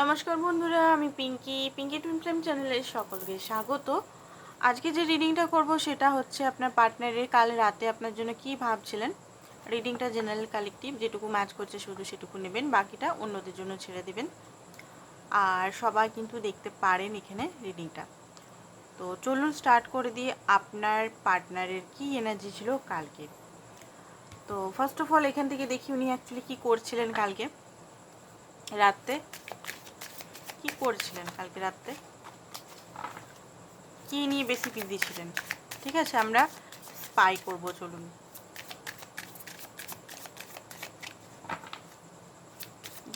নমস্কার বন্ধুরা, আমি পিঙ্কি। পিঙ্কি টুইন ফ্লেম চ্যানেলে সকলকে স্বাগত। আজকে যে রিডিংটা করব সেটা হচ্ছে আপনার পার্টনারের কাল রাতে আপনার জন্য কি ভাবছিলেন? রিডিংটা জেনারেল কালেকটিভ যেটুকু ম্যাচ করছে শুধু সেটুকু নেবেন, বাকিটা অন্যদের জন্য ছেড়ে দেবেন। আর সবাই কিন্তু দেখতে পারেন এখানে রিডিংটা তো চলুন স্টার্ট করে দিয়ে আপনার পার্টনারের কি এনার্জি ছিল কালকে। তো ফার্স্ট অফ অল এখান থেকে দেখি উনি অ্যাকচুয়ালি কী করছিলেন কালকে। রাত্রে কি করছিলেন কালকে রাত্রে কি নিয়ে বেশি বিজি ছিলেন? ঠিক আছে, আমরা স্পাই করব, চলুন।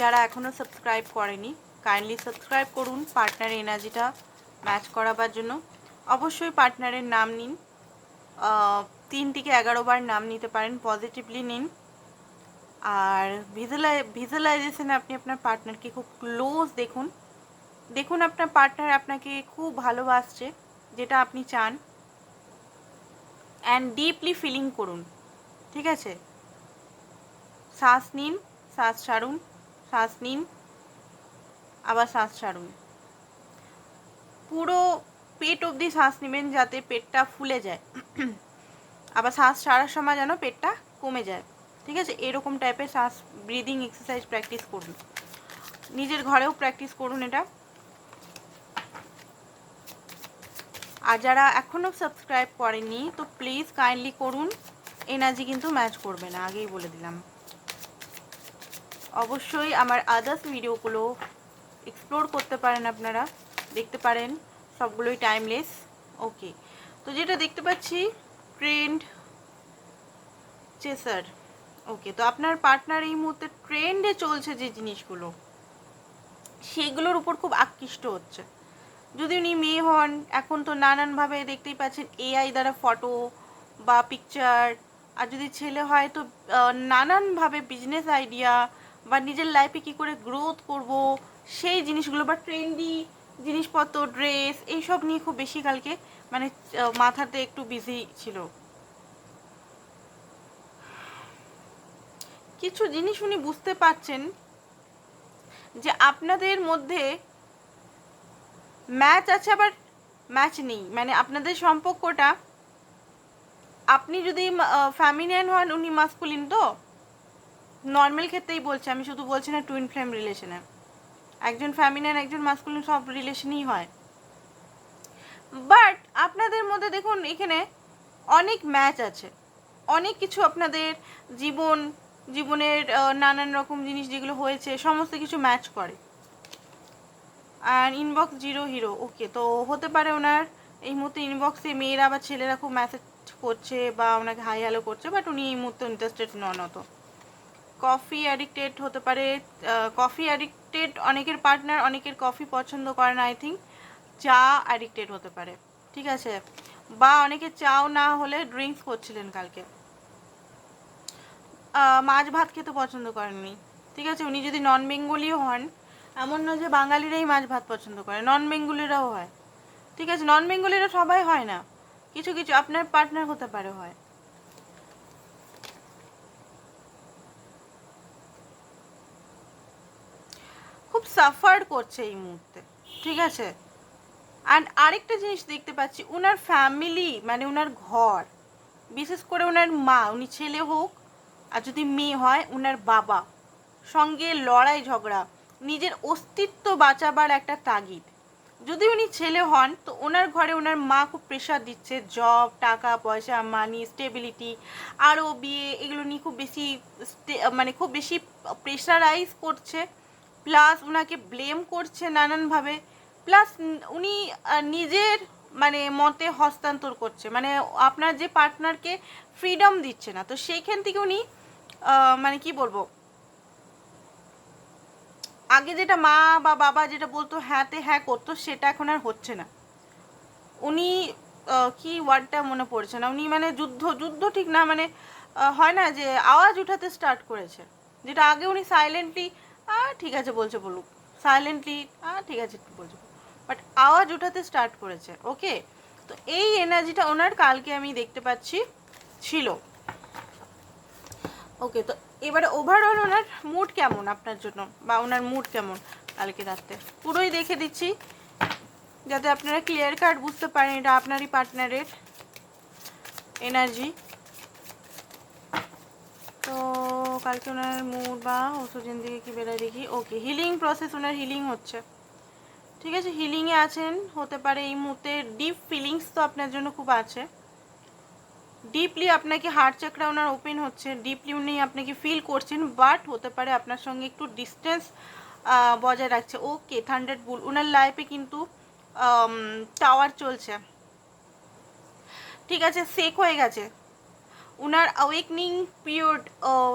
যারা এখনও সাবস্ক্রাইব করেনি কাইন্ডলি সাবস্ক্রাইব করুন পার্টনারের এনার্জিটা ম্যাচ করাবার জন্য। অবশ্যই পার্টনারের নাম নিন। তিন থেকে বার নাম নিতে পারেন পজিটিভলি নিন। আর ভিজুয়ালাই ভিজুয়ালাইজেশনে আপনি আপনার পার্টনারকে খুব ক্লোজ দেখুন। দেখুন, আপনার পার্টনার আপনাকে খুব ভালোবাসছে, যেটা আপনি চান। অ্যান্ড ডিপলি ফিলিং করুন, ঠিক আছে? শ্বাস নিন, শ্বাস ছাড়ুন, শ্বাস নিন, আবার শ্বাস ছাড়ুন। পুরো পেট অবধি শ্বাস নেবেন যাতে পেটটা ফুলে যায়। আবার শ্বাস ছাড়ার সময় যেন পেটটা কমে যায়। ঠিক আছে? এরকম টাইপের শ্বাস ব্রিদিং এক্সারসাইজ প্র্যাকটিস করুন। নিজের ঘরেও প্র্যাকটিস করুন এটা। আর যারা এখনও সাবস্ক্রাইব করেনি, তো প্লিজ কাইন্ডলি করুন। এনার্জি কিন্তু ম্যাচ করবে না, আগেই বলে দিলাম। অবশ্যই আমার আদার্স ভিডিওগুলো এক্সপ্লোর করতে পারেন আপনারা। দেখতে পারেন, সবগুলোই টাইমলেস ওকে তো যেটা দেখতে পাচ্ছি ট্রেন্ড চেসার ওকে তো আপনার পার্টনার এই মুহূর্তে ট্রেন্ডে চলছে যে জিনিসগুলো সেগুলোর উপর খুব আকৃষ্ট হচ্ছে। যদি উনি মেয়ে হন, এখন তো নানানভাবে দেখতেই পাচ্ছেন এআই দ্বারা ফটো বা পিকচার আর যদি ছেলে হয় তো নানানভাবে বিজনেস আইডিয়া বা নিজের লাইফে কী করে গ্রোথ করব, সেই জিনিসগুলো বা ট্রেন্ডি জিনিসপত্র ড্রেস এইসব নিয়ে খুব বেশি কালকে মানে মাথাতে একটু বিজি ছিল। কিছু জিনিস উনি বুঝতে পারছেন যে আপনাদের মধ্যে ম্যাচ আছে আবার ম্যাচ নেই। মানে আপনাদের সম্পর্কটা, আপনি যদি ফ্যামিলিয়ান হন উনি মাস্কুলিন তো? নর্মাল ক্ষেত্রেই বলছি, আমি শুধু বলছি না টুইন ফ্লেম রিলেশনে একজন ফ্যামিলিয়ান একজন মাস্কুলিন সব রিলেশনই হয়। বাট আপনাদের মধ্যে দেখুন, এখানে অনেক ম্যাচ আছে। অনেক কিছু আপনাদের জীবন, জীবনের নানান রকম জিনিস যেগুলো হয়েছে, সমস্ত কিছু ম্যাচ করে। আর ইনবক্স জিরো হিরো ওকে তো হতে পারে ওনার এই মুহূর্তে ইনবক্সে মেয়েরা বা ছেলেরা খুব মেসেজ করছে বা ওনাকে হাই হ্যালো করছে বাট উনি এই মুহূর্তে ইন্টারেস্টেড নন অত। কফি অ্যাডিক্টেড হতে পারে কফি অ্যাডিক্টেড অনেকের পার্টনার অনেকের কফি পছন্দ করে না আই থিঙ্ক চা অ্যাডিক্টেড হতে পারে। ঠিক আছে? বা অনেকে চাও না হলে ড্রিঙ্কস করছিলেন কালকে। মাছ ভাত খেতে পছন্দ করেননি। ঠিক আছে? উনি যদি নন বেঙ্গলিও হন এমন নয় যে বাঙালিরাই মাছ ভাত পছন্দ করে নন বেঙ্গলিরাও হয়। ঠিক আছে নন বেঙ্গলিরা সবাই হয় না। কিছু কিছু আপনার পার্টনার হতে পারে হয়। খুব সাফার করছে এই মুহূর্তে, ঠিক আছে? অ্যান্ড আরেকটা জিনিস দেখতে পাচ্ছি ওনার ফ্যামিলি মানে ওনার ঘর, বিশেষ করে ওনার মা, উনি ছেলে হোক, আর যদি মেয়ে হয় ওনার বাবা, সঙ্গে লড়াই ঝগড়া। নিজের অস্তিত্ব বাঁচাবার একটা তাগিদ। যদি উনি ছেলে হন, তো ওনার ঘরে ওনার মা খুব প্রেশার দিচ্ছে। জব টাকা, পয়সা মানি স্টেবিলিটি আরও বিয়ে এগুলো নিয়ে খুব বেশি মানে খুব বেশি প্রেশারাইজ করছে। প্লাস ওনাকে ব্লেম করছে নানানভাবে। প্লাস উনি নিজের মানে মতে হস্তান্তর করছে। মানে আপনার যে পার্টনারকে ফ্রিডম দিচ্ছে না। তো সেইখান থেকে উনি মানে কি বলব আগে যেটা মা বা বাবা যেটা বলতো, হ্যাঁতে হ্যাঁ করতো, সেটা এখন আর হচ্ছে না। উনি কি ওয়ার্ডটা মনে পড়ছে না। উনি মানে যুদ্ধ যুদ্ধ ঠিক না মানে হয় না যে আওয়াজ উঠাতে স্টার্ট করেছে। যেটা আগে উনি সাইলেন্টলি ঠিক আছে, বলছে বলুক। সাইলেন্টলি ঠিক আছে, বলছে বাট আওয়াজ উঠাতে স্টার্ট করেছে ওকে তো এই এনার্জিটা ওনার কালকে আমি দেখতে পাচ্ছি, ছিল। ওকে তো এবারে ওভারঅল ওনার মুড কেমন আপনার জন্য? বা ওনার মুড কেমন কালকে রাতে পুরোই দেখে দিচ্ছি, যাতে আপনারা ক্লিয়ার কাট বুঝতে পারেন এটা আপনারই পার্টনারের এনার্জি তো কালকে ওনার মুড বা ওষুধের দিকে কি বেড়ায় দেখি? ওকে হিলিং প্রসেস ওনার হিলিং হচ্ছে। ঠিক আছে হিলিংয়ে আছেন, হতে পারে এই মুহূর্তে ডিপ ফিলিংস তো আপনার জন্য খুব আছে। ডিপলি আপনাকে হার্ট চাকরা ওনার ওপেন হচ্ছে ডিপলি উনি আপনাকে ফিল করছেন বাট হতে পারে আপনার সঙ্গে একটু ডিস্টেন্স বজায় রাখছে। ওকে থান্ডার্ড বুল ওনার লাইফে কিন্তু টাওয়ার চলছে। ঠিক আছে সেক হয়ে গেছে। উনার অ্যাওয়েকনিং পিরিয়ড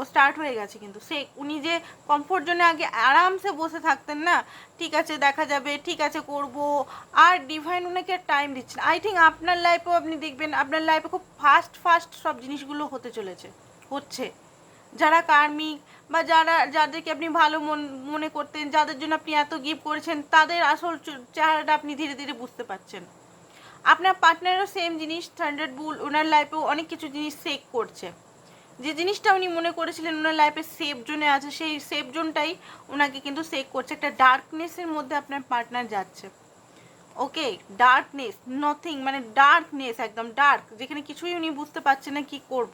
স্টার্ট হয়ে গেছে কিন্তু। সে, উনি যে কমফোর্ট জোনে আগে আরামসে বসে থাকতেন না, ঠিক আছে, দেখা যাবে, ঠিক আছে, করব। আর ডিভাইন আর টাইম দিচ্ছেন আই থিঙ্ক আপনার লাইফেও আপনি দেখবেন, আপনার লাইফে খুব ফাস্ট ফাস্ট সব জিনিসগুলো হতে চলেছে, হচ্ছে। যারা কার্মিক বা যারা, যাদেরকে আপনি ভালো মন, মনে করতেন, যাদের জন্য আপনি এত গিফট করেছেন, তাদের আসল চেহারাটা আপনি ধীরে ধীরে বুঝতে পারছেন। আপনার পার্টনারও সেম জিনিস থান্ডার্ড বুল ওনার লাইফেও অনেক কিছু জিনিস সেক করছে। যে জিনিসটা উনি মনে করেছিলেন ওনার লাইফে সেফ জোনে আছে, সেই সেফ জোনটাই ওনাকে কিন্তু সেক করছে। একটা ডার্কনেসের মধ্যে আপনার পার্টনার যাচ্ছে। ওকে ডার্কনেস নথিং মানে ডার্কনেস একদম ডার্ক যেখানে কিছুই উনি বুঝতে পারছেন না কি করব।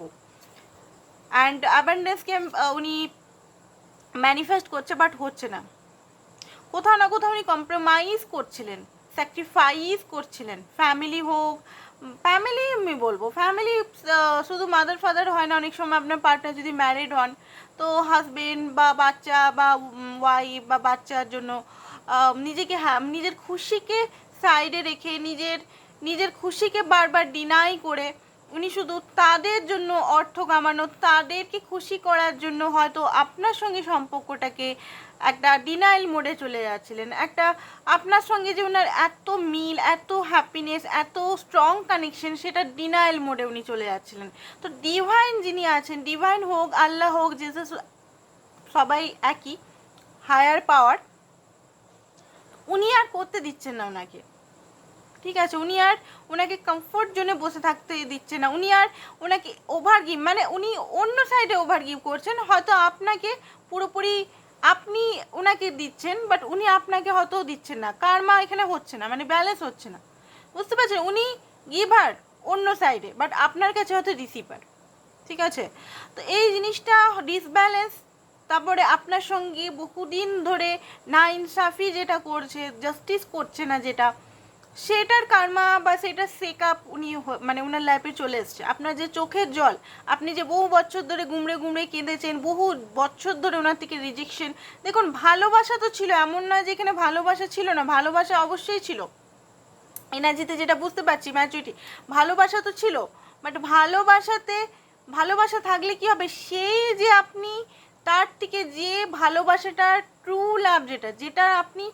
অ্যান্ড অ্যাবান্ডেন্সকে উনি ম্যানিফেস্ট করছে বাট হচ্ছে না। কোথাও না কোথাও উনি কম্প্রোমাইজ করছিলেন। স্যাক্রিফাইস করছিলেন। ফ্যামিলি হোক ফ্যামিলি আমি বলব। ফ্যামিলি শুধু মাদার ফাদার হয় না, অনেক সময় আপনার পার্টনার যদি ম্যারিড হন, তো হাজবেন্ড বা বাচ্চা বা ওয়াইফ বা বাচ্চার জন্য নিজেকে হ্যাঁ নিজের খুশিকে সাইডে রেখে, নিজের নিজের খুশিকে বারবার ডিনাই করে উনি শুধু তাদের জন্য অর্থ কামানো, তাদেরকে খুশি করার জন্য হয়তো আপনার সঙ্গে সম্পর্কটাকে একটা ডিনাইল মোডে চলে যাচ্ছিলেন। একটা আপনার সঙ্গে যে ওনার এত মিল, এত হ্যাপিনেস এত স্ট্রং কানেকশন সেটা ডিনাইল মোডে উনি চলে যাচ্ছিলেন। তো ডিভাইন যিনি আছেন ডিভাইন হোক, আল্লাহ হোক জেসাস সবাই একই হায়ার পাওয়ার উনি আর করতে দিচ্ছেন না ওনাকে। ঠিক আছে, উনি আর ওনাকে কমফোর্ট জোনে বসে থাকতে দিচ্ছে না। উনি আর ওনাকে ওভার গিভ মানে উনি অন্য সাইডে ওভার গিভ করছেন। হয়তো আপনাকে পুরোপুরি আপনি ওনাকে দিচ্ছেন বাট উনি আপনাকে হয়তো দিচ্ছেন না। কারমা এখানে হচ্ছে না মানে ব্যালেন্স হচ্ছে না। বুঝতে পারছেন? উনি গিভার অন্য সাইডে বাট আপনার কাছে হয়তো রিসিভার ঠিক আছে? তো এই জিনিসটা ডিসব্যালেন্স তারপরে আপনার সঙ্গে বহুদিন ধরে না ইনসাফি যেটা করছে জাস্টিস করছে না যেটা সেটার কারমা বা সেটার সেক আপ উনি মানে ওনার লাইফে চলে এসছে। আপনার যে চোখের জল, আপনি যে বহু বছর ধরে গুমড়ে গুমড়ে কেঁদেছেন, বহু বছর ধরে ওনার থেকে রিজেকশন দেখুন ভালোবাসা তো ছিল, এমন না যে এখানে ভালোবাসা ছিল না, ভালোবাসা অবশ্যই ছিল। এনার্জিতে যেটা বুঝতে পারছি ম্যাচুরিটি ভালোবাসা তো ছিল বাট ভালোবাসাতে, ভালোবাসা থাকলে কি হবে? সেই যে আপনি তার থেকে যে ভালোবাসাটা ট্রু লাভ যেটা যেটা আপনি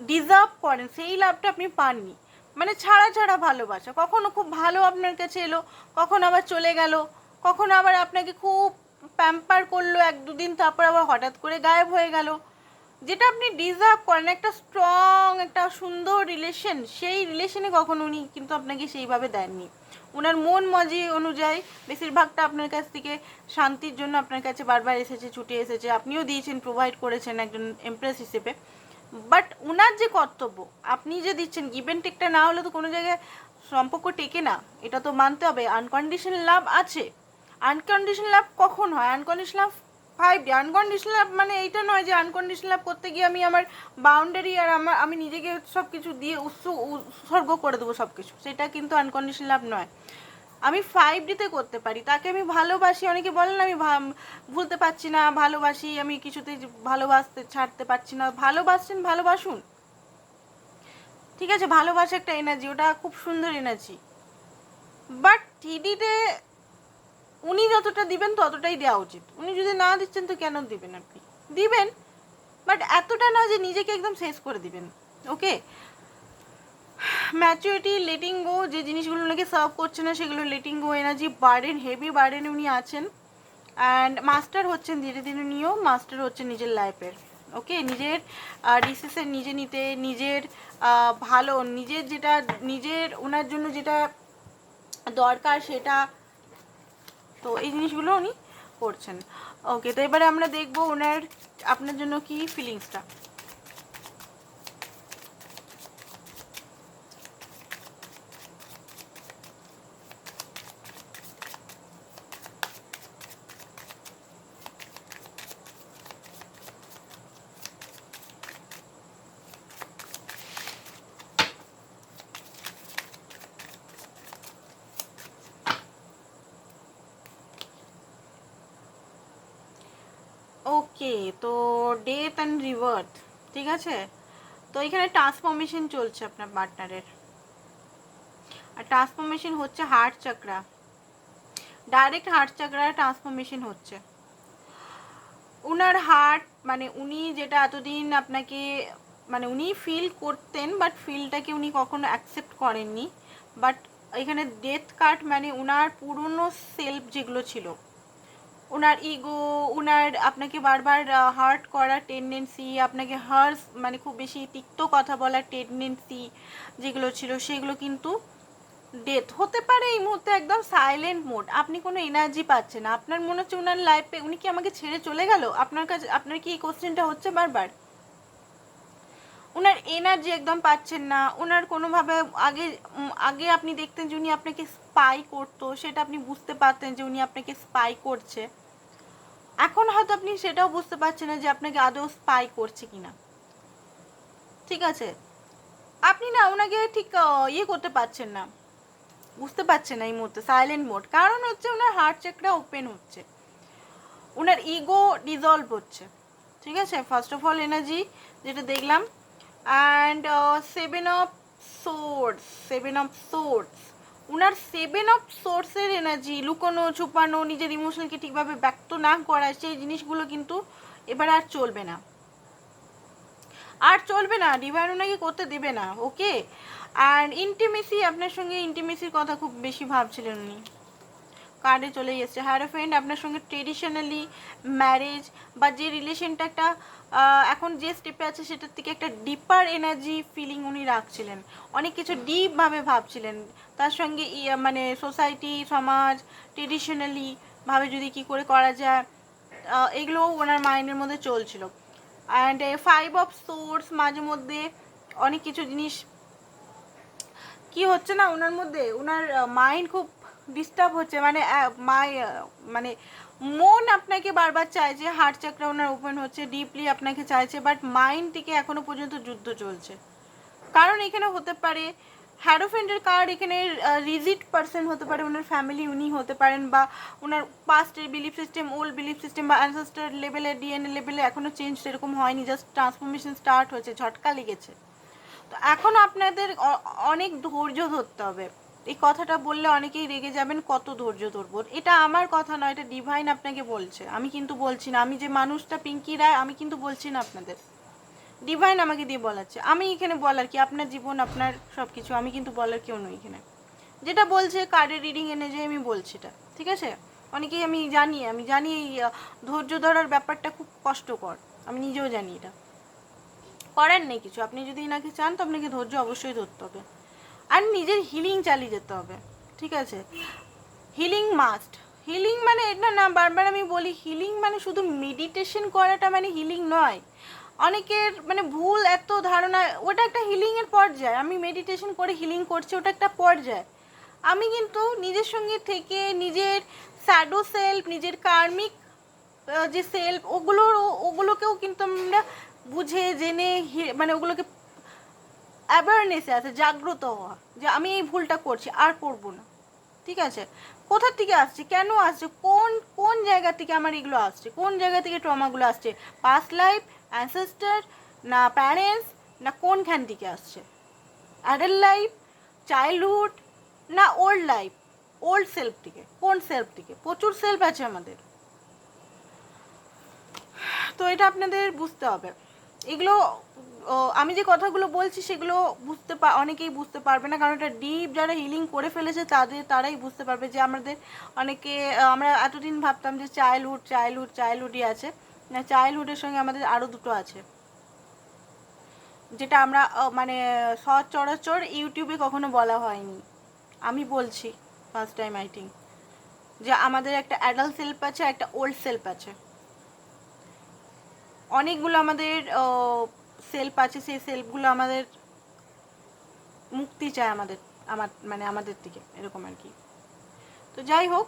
ডিজার্ভ করেন, সেই লাভটা আপনি পাননি। মানে ছাড়া ছাড়া ভালোবাসা। কখনো খুব ভালো আপনার কাছে এলো, কখনো আবার চলে গেল, কখনো আবার আপনাকে খুব প্যাম্পার করল, এক দুদিন তারপর আবার হঠাৎ করে গায়েব হয়ে গেল। যেটা আপনি ডিজার্ভ করেন, একটা স্ট্রং একটা সুন্দর রিলেশন সেই রিলেশনে কখনো উনি কিন্তু আপনাকে সেইভাবে দেননি। ওনার মন মজি অনুযায়ী বেশিরভাগটা আপনার কাছ থেকে শান্তির জন্য আপনার কাছে বারবার এসেছে, ছুটে এসেছে। আপনিও দিয়েছেন প্রোভাইড করেছেন একজন এমপ্রেস হিসেবে। বাট ওনার যে কর্তব্য, আপনি যে দিচ্ছেন গিভেন টেকটা না হলে তো কোনো জায়গায় সম্পর্ক টেকে না। এটা তো মানতে হবে। আনকন্ডিশনাল লাভ আছে। আনকন্ডিশনাল লাভ কখন হয়? Unconditional love five day unconditional love মানে এইটা নয় যে আনকন্ডিশনাল লাভ করতে গিয়ে আমি আমার বাউন্ডারি আর আমার আমি নিজেকে সব কিছু দিয়ে উৎস- উৎসর্গ করে দেবো সব কিছু সেটা কিন্তু আনকন্ডিশনাল লাভ নয়। আমি ফাইভ ডিতে করতে পারি। তাকে আমি ভালোবাসি, অনেকে বলেন আমি ভুলতে পারছি না, ভালোবাসি, আমি কিছুতেই ভালোবাসতে, ছাড়তে পারছি না। ভালোবাসছেন ভালোবাসুন। ঠিক আছে, ভালোবাসা একটা এনার্জি ওটা খুব সুন্দর এনার্জি বাট থ্রিডিতে উনি যতটা দিবেন, ততটাই দেওয়া উচিত। উনি যদি না দিচ্ছেন, তো কেন দিবেন আপনি? দিবেন বাট এতটা না যে নিজেকে একদম শেষ করে দিবেন। ওকে ম্যাচুরিটি লেটিং গো যে জিনিসগুলো ওনাকে সার্ভ করছে না, সেগুলো letting go energy burden heavy burden উনি আছেন। অ্যান্ড মাস্টার হচ্ছেন ধীরে ধীরে উনিও মাস্টার হচ্ছেন নিজের লাইফের ওকে নিজের ডিসিশন নিজে নিতে, নিজের ভালো, নিজের যেটা, নিজের ওনার জন্য যেটা দরকার সেটা। তো এই জিনিসগুলো উনি করছেন। ওকে তো এবারে আমরা দেখব ওনার আপনার জন্য কি ফিলিংসটা ওকে তো ডেথ অ্যান্ড রিভার্থ ঠিক আছে? তো এখানে ট্রান্সফরমেশন চলছে আপনার পার্টনারের আর ট্রান্সফরমেশন হচ্ছে heart chakra direct heart chakra transformation হচ্ছে। উনার হার্ট মানে উনি যেটা এতদিন আপনাকে মানে উনি ফিল করতেন বাট ফিলটাকে উনি কখনো অ্যাকসেপ্ট করেননি। বাট এখানে ডেথ কার্ড মানে উনার পুরনো সেলফ যেগুলো ছিল ওনার ইগো ওনার আপনাকে বারবার হার্ট করার টেন্ডেন্সি আপনাকে হার্স মানে খুব বেশি তিক্ত কথা বলার টেন্ডেন্সি যেগুলো ছিল, সেগুলো কিন্তু ডেথ হতে পারে এই মুহূর্তে একদম সাইলেন্ট মোড আপনি কোনো এনার্জি পাচ্ছেন না। আপনার মনে হচ্ছে ওনার লাইফে উনি কি আমাকে ছেড়ে চলে গেল? আপনার কাছে আপনার কি এই কোশ্চেনটা হচ্ছে বারবার? ওনার এনার্জি একদম পাচ্ছেন না। ওনার কোনোভাবে আগে আগে আপনি দেখতেন যে উনি আপনাকে স্পাই করতো, সেটা আপনি বুঝতে পারতেন যে উনি আপনাকে স্পাই করছে। এখন হয়তো আপনি সেটাও বুঝতে পারছেন না যে আপনাকে আদৌ স্পাই করছে কিনা। ঠিক আছে? আপনি না ওনাকে ঠিক ইয়ে করতে পারছেন না। বুঝতে পারছেন না এই মুহূর্তে সাইলেন্ট মোড কারণ হচ্ছে ওনার হার্ট চেকটা ওপেন হচ্ছে। ওনার ইগো ডিজলভ হচ্ছে। ঠিক আছে? ফার্স্ট অফ অল এনার্জি যেটা দেখলাম। And seven of source seven of source owner seven of সোর্সের এনার্জি লুকোনো ছুপানো নিজের ইমোশনকে ঠিকভাবে ব্যক্ত না করা, সেই জিনিসগুলো কিন্তু এবার আর চলবে না। আর চলবে না ডিভাইন ওনাকে করতে দেবে না ওকে আর ইন্টিমেসি আপনার সঙ্গে ইন্টিমেসির কথা খুব বেশি ভাবছিলেন উনি। কার্ডে চলে এসছে। হ্যারো ফ্রেন্ড আপনার সঙ্গে ট্রেডিশনালি ম্যারেজ বা যে রিলেশনটা একটা এখন যে স্টেপে আছে সেটার থেকে একটা ডিপার এনার্জি ফিলিং উনি রাখছিলেন। অনেক কিছু ডিপভাবে ভাবছিলেন। তার সঙ্গে মানে সোসাইটি সমাজ ট্রেডিশনালি ভাবে যদি কি করে করা যায় এগুলোও ওনার মাইন্ডের মধ্যে চলছিল। অ্যান্ড ফাইভ অফ সোর্স মাঝে মধ্যে অনেক কিছু জিনিস কি হচ্ছে না, ওনার মধ্যে, ওনার মাইন্ড খুব ডিস্টার্ব হচ্ছে মানে মাই মানে মন আপনাকে বারবার চাইছে হার্ট চাকরা ওনার ওপেন হচ্ছে ডিপলি আপনাকে চাইছে বাট মাইন্ড থেকে এখনও পর্যন্ত যুদ্ধ চলছে। কারণ এখানে হতে পারে, হ্যারোফেন্ডের কার্ড এখানে রিজিট পার্সন হতে পারে, ওনার ফ্যামিলি উনি হতে পারেন, বা ওনার পাস্টের belief system old belief system বা অ্যানসেস্টার লেভেলে ডিএনএ লেভেলে এখনও চেঞ্জ সেরকম হয়নি জাস্ট ট্রান্সফরমেশন স্টার্ট হয়েছে ঝটকা লেগেছে। তো এখন আপনাদের অনেক ধৈর্য ধরতে হবে। এই কথাটা বললে অনেকেই রেগে যাবেন, কত ধৈর্য ধরবো। এটা আমার কথা নয়, এটা ডিভাইন আপনাকে বলছে। আমি কিন্তু বলছি না। আমি যে মানুষটা পিঙ্কি রায়, আমি কিন্তু বলছি না আপনাদের। ডিভাইন আমাকে দিয়ে বলাচ্ছে। আমি এখানে বলার কি? আপনার জীবন, আপনার সব কিছু আমি কিন্তু বলার কেউ নই এখানে। যেটা বলছে কার্ডের রিডিং এনে যে আমি বলছি এটা, ঠিক আছে? অনেকেই আমি জানি আমি জানি এই ধৈর্য ধরার ব্যাপারটা খুব কষ্টকর। আমি নিজেও জানি এটা। করার নেই কিছু। আপনি যদি এনাকে চান, তো আপনাকে ধৈর্য অবশ্যই ধরতে হবে। আর নিজের হিলিং চালিয়ে যেতে হবে, ঠিক আছে? হিলিং মাস্ট হিলিং মানে এটা না, বারবার আমি বলি হিলিং মানে শুধু মেডিটেশন করাটা মানে হিলিং নয়। অনেকের মানে ভুল এত ধারণা, ওটা একটা হিলিংয়ের পর্যায়। আমি মেডিটেশন করে হিলিং করছি, ওটা একটা পর্যায়। আমি কিন্তু নিজের সঙ্গে থেকে নিজের স্যাডো সেলফ নিজের কার্মিক যে সেলফ ওগুলো ওগুলোকেও কিন্তু আমরা বুঝে, জেনে মানে ওগুলোকে অ্যাওয়ারনেসে আছে, জাগ্রত হওয়া, যে আমি এই ভুলটা করছি, আর করব না। ঠিক আছে? কোথা থেকে আসছে? কেন আসছে? কোন কোন জায়গা থেকে আমার এগুলো আসছে? কোন জায়গা থেকে ট্রমাগুলো আসছে? পাস্ট লাইফ অ্যানসেস্টার না প্যারেন্টস না কোনখান থেকে আসছে? অ্যাডাল্ট লাইফ চাইল্ডহুড না ওল্ড লাইফ ওল্ড সেলফ থেকে, কোন সেলফ থেকে? প্রচুর সেলফ আছে আমাদের। তো এটা আপনাদের বুঝতে হবে। এগুলো আমি যে কথাগুলো বলছি সেগুলো বুঝতে অনেকেই বুঝতে পারবে না, কারণ এটা ডিপ যারা হিলিং করে ফেলেছে তাদের, তারাই বুঝতে পারবে যে আমাদের অনেকে আমরা এতদিন ভাবতাম যে চাইল্ডহুড চাইল্ডহুড চাইল্ডহুডই আছে। না চাইল্ডহুডের সঙ্গে আমাদের আরও দুটো আছে। যেটা আমরা মানে সচরাচর ইউটিউবে কখনো বলা হয়নি। আমি বলছি ফার্স্ট টাইম আই থিঙ্ক যে আমাদের একটা অ্যাডাল্ট সেলফ আছে, একটা ওল্ড সেলফ আছে। অনেকগুলো আমাদের সেলফ আছে, সেই সেলফগুলো আমাদের মুক্তি চায় আমাদের, আমার মানে আমাদের থেকে এরকম আর কি। তো যাই হোক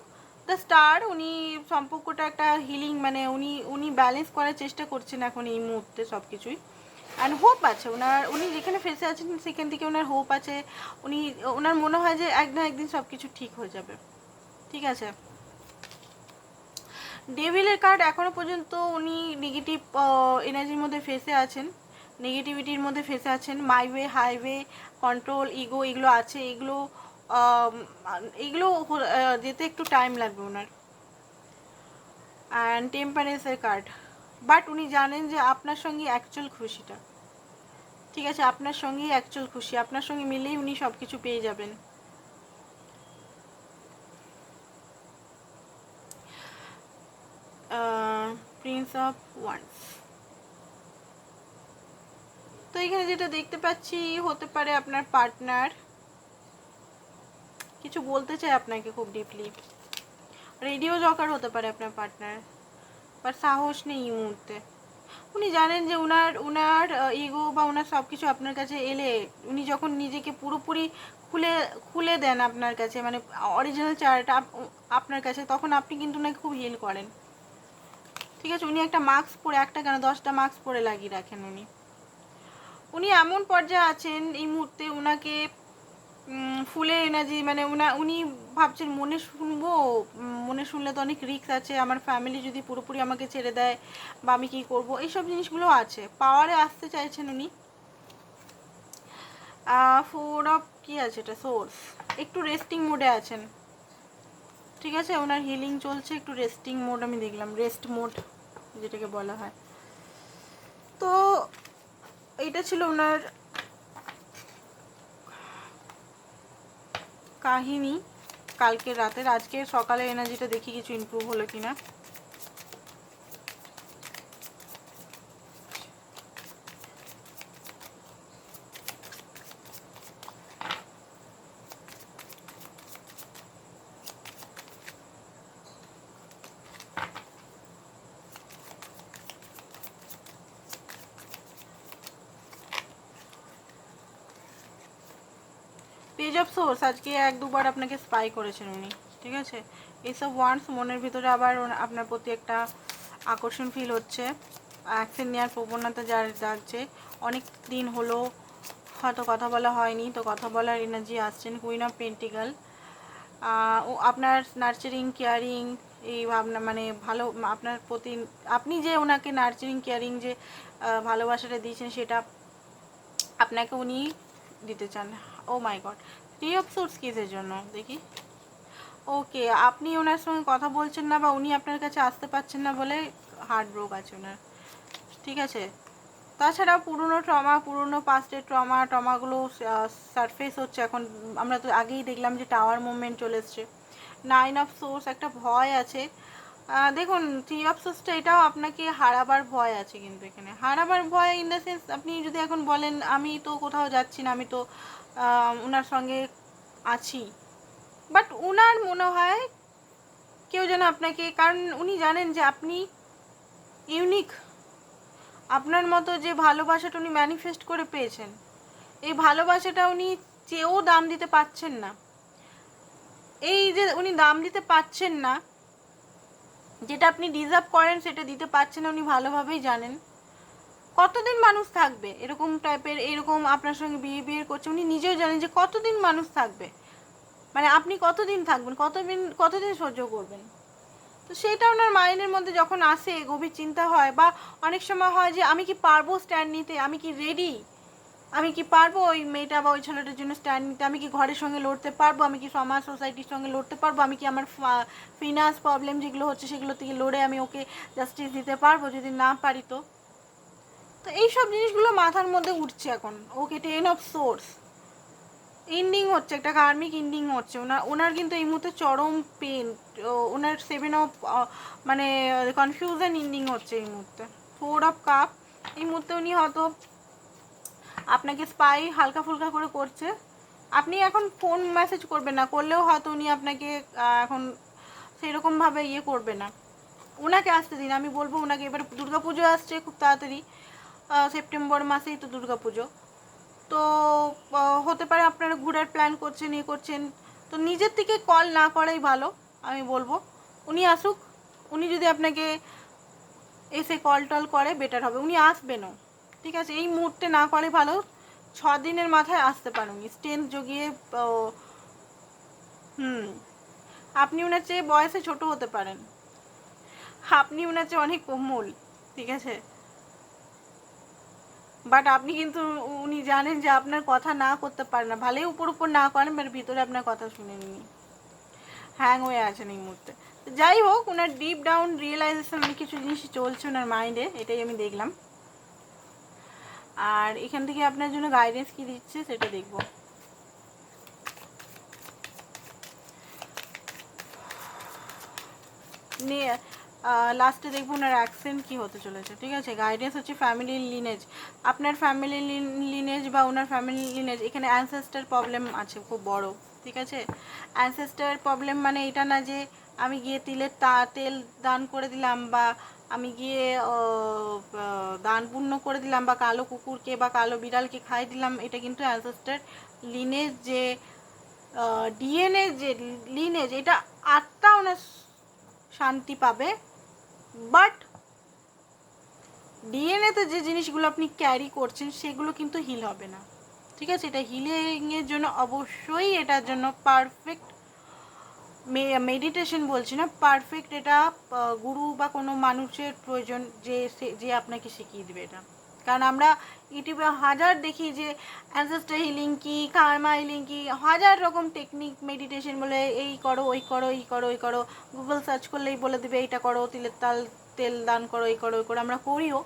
দ্য স্টার উনি সম্পর্কটা একটা হিলিং মানে উনি উনি ব্যালেন্স করার চেষ্টা করছেন এখন এই মুহূর্তে সব কিছুই অ্যান্ড হোপ আছে ওনার উনি যেখানে ফেসে আছেন, সেখান থেকে ওনার হোপ আছে। উনি ওনার মনে হয় যে এক না একদিন সব কিছু ঠিক হয়ে যাবে। ঠিক আছে? ডেভিলের কার্ড এখনও পর্যন্ত উনি নেগেটিভ এনার্জির মধ্যে ফেসে আছেন। নেগেটিভিটির মধ্যে ফেসে আছেন। মাইওয়ে হাইওয়ে কন্ট্রোল ইগো এগুলো আছে। এগুলো এগুলো যেতে একটু টাইম লাগবে ওনার। অ্যান্ড টেম্পারেন্সের কার্ড বাট উনি জানেন যে আপনার সঙ্গে অ্যাকচুয়াল খুশিটা। ঠিক আছে, আপনার সঙ্গেই অ্যাকচুয়াল খুশি। আপনার সঙ্গে মিলেই উনি সব কিছু পেয়ে যাবেন। প্রিন্স অফ ওয়ান্স তো এখানে যেটা দেখতে পাচ্ছি হতে পারে আপনার পার্টনার কিছু বলতে চায় আপনাকে খুব ডিপলি রেডিও জকার হতে পারে আপনার পার্টনার বাট সাহস নেই এই মুহূর্তে। উনি জানেন যে উনার উনার ইগো বা উনার সব কিছু আপনার কাছে এলে উনি যখন নিজেকে পুরোপুরি খুলে খুলে দেন আপনার কাছে মানে অরিজিনাল চারটা আপনার কাছে, তখন আপনি কিন্তু ওনাকে খুব হিল করেন। ঠিক আছে, উনি একটা মাস্ক পরে, একটা কেন দশটা মাস্ক পরে লাগিয়ে রাখেন উনি। উনি এমন পর্যায়ে আছেন এই মুহূর্তে ওনাকে ফুলের এনার্জি মানে উনা, উনি ভাবছেন, মনে শুনব মনে শুনলে তো অনেক রিস্ক আছে, আমার ফ্যামিলি যদি পুরোপুরি আমাকে ছেড়ে দেয় বা আমি কী করব? এইসব জিনিসগুলো আছে। পাওয়ারে আসতে চাইছেন উনি। ফোর অফ কী আছে এটা? সোর্স একটু রেস্টিং মোডে আছেন। ঠিক আছে? ওনার হিলিং চলছে, একটু রেস্টিং মোড আমি দেখলাম। রেস্ট মোড যেটাকে বলা হয়। তো এইটা ছিল ওনার কাহিনী কালকে রাতের। আজকে সকালে এনার্জিটা দেখি কিছু ইম্প্রুভ হলো কিনা। অফ সোর্স আজকে এক দুবার আপনাকে স্পাই করেছেন উনি, ঠিক আছে? এইসব ওয়ান্স মনের ভিতরে আবার আপনার প্রতি একটা আকর্ষণ ফিল হচ্ছে। অ্যাকশন নেওয়ার প্রবণতা যার যাচ্ছে অনেক দিন হলো, হয়তো কথা বলা হয়নি, তো কথা বলার এনার্জি আসছেন কুইন অফ পেন্টিগাল ও আপনার নার্চারিং কেয়ারিং এই ভাবনা মানে ভালো, আপনার প্রতি, আপনি যে ওনাকে নার্চারিং কেয়ারিং যে ভালোবাসাটা দিয়েছেন, সেটা আপনাকে উনি দিতে চান। Oh my God three of কিসের জন্য, দেখি। ওকে আপনি ওনার সঙ্গে কথা বলছেন না বা উনি আপনার কাছে আসতে পারছেন না বলে হার্ট ব্রোক আছে ওনার। ঠিক আছে? তাছাড়া পুরনো ট্রমা পুরনো পাস্টের ট্রমা ট্রমাগুলো সারফেস হচ্ছে এখন। আমরা তো আগেই দেখলাম যে টাওয়ার মুভমেন্ট চলে এসছে। নাইন অফ সোর্স একটা ভয় আছে। দেখুন থ্রি অফ এটাও আপনাকে হারাবার ভয় আছে কিন্তু এখানে। হারাবার ভয় ইন দ্য সেন্স আপনি যদি এখন বলেন, আমি তো কোথাও যাচ্ছি না, আমি তো ওনার সঙ্গে আছি। বাট উনার মনে হয় কেউ যেন আপনাকে, কারণ উনি জানেন যে আপনি ইউনিক আপনার মতো যে ভালোবাসাটা উনি ম্যানিফেস্ট করে পেয়েছেন, এই ভালোবাসাটা উনি চেয়েও দাম দিতে পারছেন না। এই যে উনি দাম দিতে পারছেন না যেটা আপনি ডিজার্ভ করেন, সেটা দিতে পারছেন উনি ভালোভাবেই জানেন। কতদিন মানুষ থাকবে? এরকম টাইপের এরকম আপনার সঙ্গে বিহেভিয়ার করছে, উনি নিজেও জানেন যে কতদিন মানুষ থাকবে। মানে আপনি কতদিন থাকবেন? কতদিন কতদিন সহ্য করবেন? তো সেটা ওনার মাইন্ডের মধ্যে যখন আসে, গভীর চিন্তা হয়, বা অনেক সময় হয় যে, আমি কি পারব স্ট্যান্ড নিতে? আমি কি রেডি আমি কি পারব ওই মেয়েটা বা ওই ছেলেটার জন্য স্ট্যান্ড নিতে? আমি কি ঘরের সঙ্গে লড়তে পারব? আমি কি সমাজ সোসাইটির সঙ্গে লড়তে পারব? আমি কি আমার ফিনান্স প্রবলেম যেগুলো হচ্ছে সেগুলো থেকে লড়ে আমি ওকে জাস্টিস দিতে পারব যদি না পারি তো? তো এইসব জিনিসগুলো মাথার মধ্যে উঠছে এখন। Okay ten of swords ending হচ্ছে, একটা কার্মিক এন্ডিং হচ্ছে। ওনার ওনার কিন্তু এই মুহূর্তে চরম পেন ওনার সেভেন অফ মানে কনফিউশন এন্ডিং হচ্ছে এই মুহূর্তে। ফোর অফ কাপ এই মুহূর্তে উনি হয়তো আপনাকে স্পাই হালকা ফুলকা করে করছে। আপনি এখন ফোন মেসেজ করবেন না, করলেও হয়তো উনি আপনাকে এখন সেরকমভাবে ইয়ে করবে না। ওনাকে আসতে দিন, আমি বলব ওনাকে এবার দুর্গাপুজো আসছে খুব তাড়াতাড়ি সেপ্টেম্বর মাসেই তো দুর্গাপুজো তো হতে পারে আপনারা ঘোরার প্ল্যান করছেন ইয়ে করছেন, তো নিজের থেকে কল না করাই ভালো, আমি বলব। উনি আসুক, উনি যদি আপনাকে এসে কল টল করে বেটার হবে। উনি আসবেনও। ঠিক আছে, এই মুহূর্তে না করে ভালো। ছ দিনের মাথায় আসতে পারেন। স্ট্রেংথ জগিয়ে হুম। আপনি ওনার চেয়ে বয়সে ছোট হতে পারেন। আপনি ওনার চেয়ে অনেক কোমল, ঠিক আছে? বাট আপনি কিন্তু উনি জানেন যে আপনার কথা না করতে পারে না। ভালোই উপর উপর না করেন, বাট ভিতরে আপনার কথা শুনে নি হ্যাং হয়ে আছেন এই মুহূর্তে। যাই হোক ওনার ডিপ ডাউন রিয়েলাইজেশন অনেক কিছু জিনিস চলছে ওনার মাইন্ডে এটাই আমি দেখলাম। আর এখান থেকে আপনার জন্য গাইডেন্স কি দিচ্ছে সেটা দেখব। নিয়ে লাস্টে দেখব ওনার অ্যাকসেন্ট কি হতে চলেছে, ঠিক আছে? গাইডেন্স হচ্ছে ফ্যামিলি লিনেজ আপনার ফ্যামিলি লিনেজ বা ওনার ফ্যামিলি লিনেজ এখানে অ্যানসেস্টার প্রবলেম আছে, খুব বড়, ঠিক আছে? অ্যানসেস্টার প্রবলেম মানে এটা না যে আমি গিয়ে তিলের তা, তেল দান করে দিলাম বা আমি গিয়ে দান পুণ্য করে দিলাম বা কালো কুকুরকে বা কালো বিড়ালকে খাই দিলাম, এটা কিন্তু অ্যানসেস্টার লিনেজ যে ডিএনএ যে লিনেজ এটা আত্মা ওনার শান্তি পাবে। বাট ডিএনএতে যে জিনিসগুলো আপনি ক্যারি করছেন, সেগুলো কিন্তু হিল হবে না। ঠিক আছে? এটা হিলিংয়ের জন্য অবশ্যই এটার জন্য পারফেক্ট মেডিটেশন বলছি না পারফেক্ট এটা গুরু বা কোনো মানুষের প্রয়োজন যে যে আপনাকে শিখিয়ে দেবে এটা। কারণ আমরা ইউটিউবে হাজার দেখি যে অ্যানসেস্টার হিলিং কি কার্মা হিলিং কি, হাজার রকম টেকনিক মেডিটেশন বলে, এই করো, ওই করো, এই করো, ওই করো গুগল সার্চ করলেই বলে দেবে, এইটা করো, তিলের তাল, তেল দান করো, এই করো, ওই করো। আমরা করিও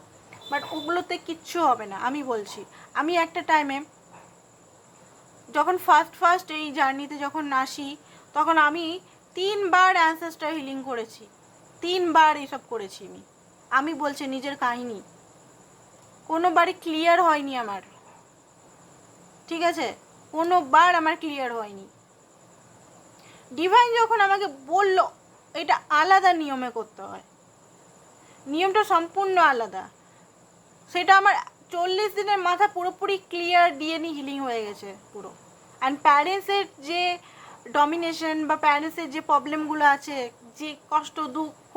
বাট ওগুলোতে কিচ্ছু হবে না, আমি বলছি। আমি একটা টাইমে যখন ফার্স্ট ফার্স্ট এই জার্নিতে যখন আসি তখন আমি তিনবার অ্যানসেস্টার হিলিং করেছি। তিনবার এসব করেছি আমি। আমি বলছি, নিজের কাহিনী। কোনোবারই ক্লিয়ার হয়নি আমার। ঠিক আছে? কোনোবার আমার ক্লিয়ার হয়নি। ডিভাইন যখন আমাকে বলল, এটা আলাদা নিয়মে করতে হয়। নিয়মটা সম্পূর্ণ আলাদা। সেটা আমার চল্লিশ দিনের মাথা পুরোপুরি ক্লিয়ার ডিএনই হিলিং হয়ে গেছে পুরো। অ্যান্ড প্যারেন্টসের যে ডমিনেশন বা প্যারেন্টসের যে প্রবলেমগুলো আছে, যে কষ্ট, দুঃখ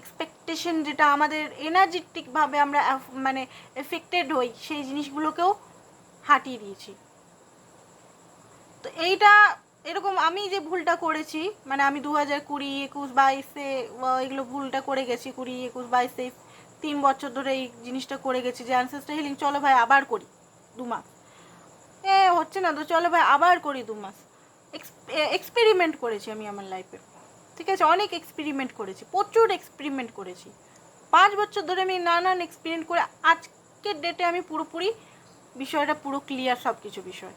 এক্সপেকটেশন যেটা আমাদের এনার্জেটিকভাবে আমরা মানে এফেক্টেড হই, সেই জিনিসগুলোকেও হাঁটিয়ে দিয়েছি। তো এইটা এরকম আমি যে ভুলটা করেছি মানে আমি দু হাজার কুড়ি, একুশ, বাইশে এগুলো ভুলটা করে গেছি, কুড়ি, একুশ, বাইশে তিন বছর ধরে এই জিনিসটা করে গেছি যে অ্যানসেস্টার হিলিং চলো ভাই আবার করি, দু মাস। এ, হচ্ছে না তো, চলো ভাই আবার করি দু মাস। এক্সপেরিমেন্ট করেছি আমি আমার লাইফে ঠিক আছে? অনেক এক্সপেরিমেন্ট করেছি, প্রচুর এক্সপেরিমেন্ট করেছি। পাঁচ বছর ধরে আমি নানান এক্সপেরিমেন্ট করে আজকের ডেটে আমি পুরোপুরি বিষয়টা পুরো ক্লিয়ার সব কিছু বিষয়।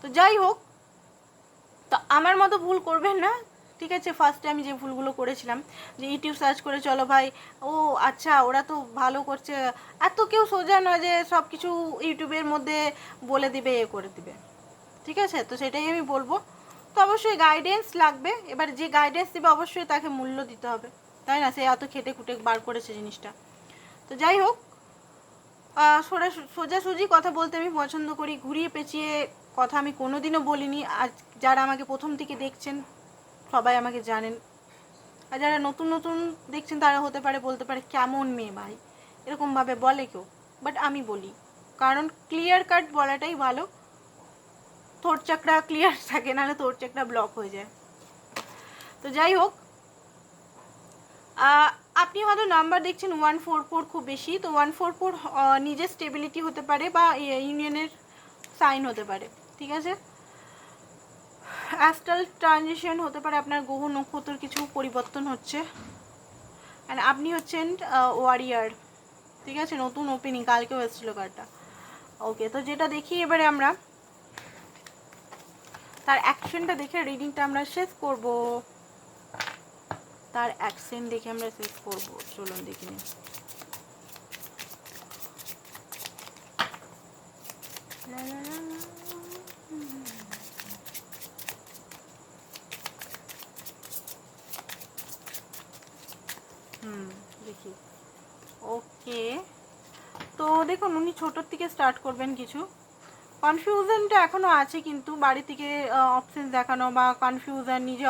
তো যাই হোক, তো আমার মতো ভুল করবেন না। ঠিক আছে? ফার্স্টে আমি যে ভুলগুলো করেছিলাম, যে ইউটিউব সার্চ করে চলো ভাই, ও আচ্ছা ওরা তো ভালো করছে, এত কেউ সোজা নয় যে সব কিছু ইউটিউবের মধ্যে বলে দিবে, এ করে দিবে। ঠিক আছে? তো সেটাই আমি বলব। তো অবশ্যই গাইডেন্স লাগবে। এবার যে গাইডেন্স দেবে অবশ্যই তাকে মূল্য দিতে হবে। তাই না? সে এত খেটে খুটে বার করেছে জিনিসটা। তো যাই হোক সোজা সোজাসুজি কথা বলতে আমি পছন্দ করি। ঘুরিয়ে পেঁচিয়ে কথা আমি কোনোদিনও বলিনি। আজ যারা আমাকে প্রথম থেকে দেখছেন, সবাই আমাকে জানেন। আর যারা নতুন নতুন দেখছেন, তারা হতে পারে, বলতে পারে, কেমন মেয়ে ভাই? এরকমভাবে বলে কেউ। বাট আমি বলি। কারণ ক্লিয়ার কাট বলাটাই ভালো। তোর চাকরা ক্লিয়ার থাকে, নাহলে তোর চাকরা ব্লক হয়ে যায়। তো যাই হোক আপনি হয়তো নাম্বার দেখছেন ওয়ান ফোর ফোর খুব বেশি, তো ওয়ান ফোর ফোর নিজের স্টেবিলিটি হতে পারে বা ইউনিয়নের সাইন হতে পারে, ঠিক আছে? অ্যাস্ট্রাল ট্রানজিশন হতে পারে, আপনার গ্রহ নক্ষত্র কিছু পরিবর্তন হচ্ছে। অ্যান্ড আপনি হচ্ছেন ওয়ারিয়ার ঠিক আছে? নতুন ওপেনিং কালকেও এসেছিল কার্ডটা ওকে তো যেটা দেখি এবারে আমরা তার অ্যাকশনটা দেখে রিডিংটা আমরা শেষ করব। তার অ্যাকশন দেখে আমরা শেষ করব। চলুন দেখি হুম, দেখি। ওকে তো দেখুন, উনি ছোটোর থেকে স্টার্ট করবেন কিছু। কনফিউশনটা এখনও আছে কিন্তু বাড়ি থেকে অপশন দেখানো বা কনফিউশন নিজে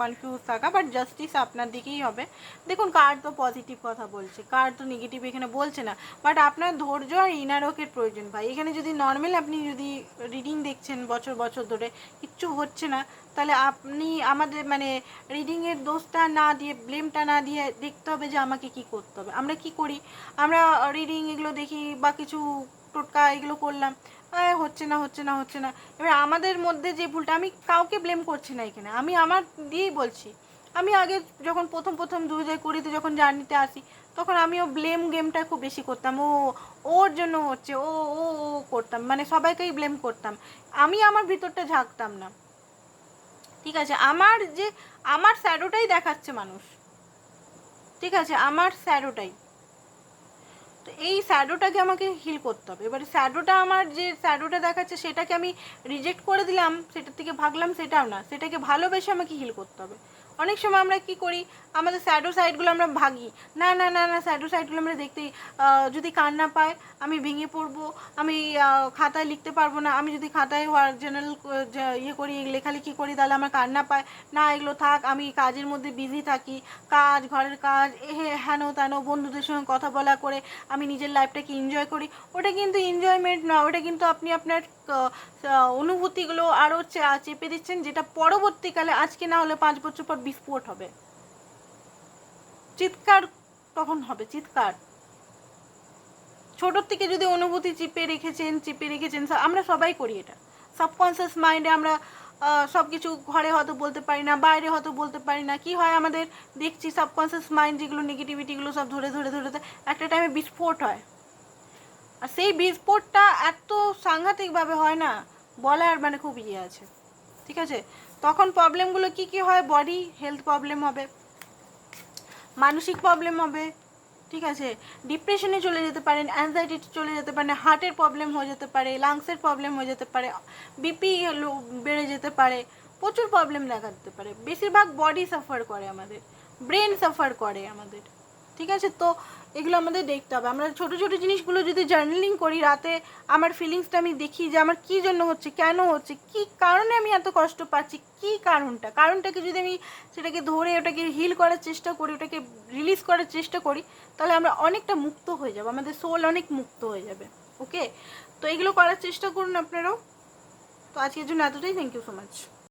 কনফিউজ থাকা বাট জাস্টিস আপনার দিকেই হবে। দেখুন, কার তো পজিটিভ কথা বলছে, কার তো নেগেটিভ এখানে বলছে না। বাট আপনার ধৈর্য আর ইনারকের প্রয়োজন ভাই। এখানে যদি নর্মাল আপনি যদি রিডিং দেখছেন বছর বছর ধরে, কিচ্ছু হচ্ছে না, তাহলে আপনি আমাদের মানে রিডিংয়ের দোষটা না দিয়ে ব্লেমটা না দিয়ে দেখতে হবে যে আমাকে কি করতে হবে। আমরা কি করি? আমরা রিডিং এগুলো দেখি বা কিছু টোটকা এগুলো করলাম হচ্ছে না হচ্ছে না হচ্ছে না। এবার আমাদের মধ্যে যে ভুলটা, আমি কাউকে ব্লেম করছি না এখানে। আমি আমার দিয়েই বলছি। আমি আগে যখন প্রথম প্রথম দু হাজার কুড়িতে যখন জার্নিতে আসি, তখন আমিও ব্লেম গেমটা খুব বেশি করতাম। ও, ওর জন্য হচ্ছে, ও ও ও করতাম। মানে সবাইকেই ব্লেম করতাম। আমি আমার ভিতরটা ঝাঁকতাম না। ঠিক আছে? আমার যে, আমার স্যারোটাই দেখাচ্ছে মানুষ। ঠিক আছে? আমার স্যাডোটাই তো এই স্যাডোটাকে আমাকে হিল করতে হবে। এবারে স্যাডোটা আমার যে স্যাডোটা দেখাচ্ছে, সেটাকে আমি রিজেক্ট করে দিলাম, সেটার থেকে ভাগলাম, সেটাও না। সেটাকে ভালোবেসে আমাকে হিল করতে হবে। অনেক সময় আমরা কি করি, আমাদের স্যাডো সাইডগুলো আমরা ভাগি। না না না না, স্যাডো সাইডগুলো আমরা দেখতে যদি কান্না পায়, আমি ভেঙে পড়ব, আমি খাতায় লিখতে পারব না, আমি যদি খাতায় জেনারেল ইয়ে করি, লেখালেখি করি, তাহলে আমার কান্না পায়। না, এগুলো থাক, আমি কাজের মধ্যে বিজি থাকি। কাজ, ঘরের কাজ, এ হেন, তেন, বন্ধুদের সঙ্গে কথা বলা করে, আমি নিজের লাইফটাকে এনজয় করি। ওটা কিন্তু এনজয়মেন্ট না, ওটা কিন্তু আপনি আপনার অনুভূতিগুলো আরও চেপে দিচ্ছেন, যেটা পরবর্তীকালে আজকে না হলে পাঁচ বছর পর বিস্ফোট হবে। চিৎকার তখন হবে, চিৎকার। ছোটোর থেকে যদি অনুভূতি চিপে রেখেছেন চিপে রেখেছেন আমরা সবাই করি এটা। সাবকনসিয়াস মাইন্ডে আমরা সব কিছু ঘরে হয়তো বলতে পারি না, বাইরে হয়তো বলতে পারি না। কি হয় আমাদের, দেখছি সাবকনসিয়াস মাইন্ড যেগুলো নেগেটিভিটিগুলো সব ধরে ধরে ধরে ধরে, একটা টাইমে বিস্ফোট হয়। আর সেই বিস্ফোটটা এত সাংঘাতিকভাবে হয় না, বলার মানে খুব ইয়ে আছে। ঠিক আছে? তখন প্রবলেমগুলো কি কি হয়? বডি হেলথ প্রবলেম হবে, মানসিক প্রবলেম হবে, ঠিক আছে? ডিপ্রেশনে চলে যেতে পারেন অ্যাংজাইটি চলে যেতে পারেন হার্টের প্রবলেম হয়ে যেতে পারে লাংসের প্রবলেম হয়ে যেতে পারে বিপি বেড়ে যেতে পারে, প্রচুর প্রবলেম দেখা দিতে পারে। বেশিরভাগ বডি সাফার করে আমাদের ব্রেন সাফার করে আমাদের। ঠিক আছে? তো এগুলো আমাদের দেখতে হবে। আমরা ছোট ছোট জিনিসগুলো যদি জার্নালিং করি রাতে, আমার ফিলিংসটা আমি দেখি যে আমার কী জন্য হচ্ছে, কেন হচ্ছে, কি কারণে আমি এত কষ্ট পাচ্ছি, কি কারণটা? কারণটাকে যদি আমি সেটাকে ধরে, ওটাকে হিল করার চেষ্টা করি, ওটাকে রিলিজ করার চেষ্টা করি, তাহলে আমরা অনেকটা মুক্ত হয়ে যাব, আমাদের সোল অনেক মুক্ত হয়ে যাবে। ওকে তো এগুলো করার চেষ্টা করুন আপনারাও। তো আজকের জন্য এতটাই। Thank you so much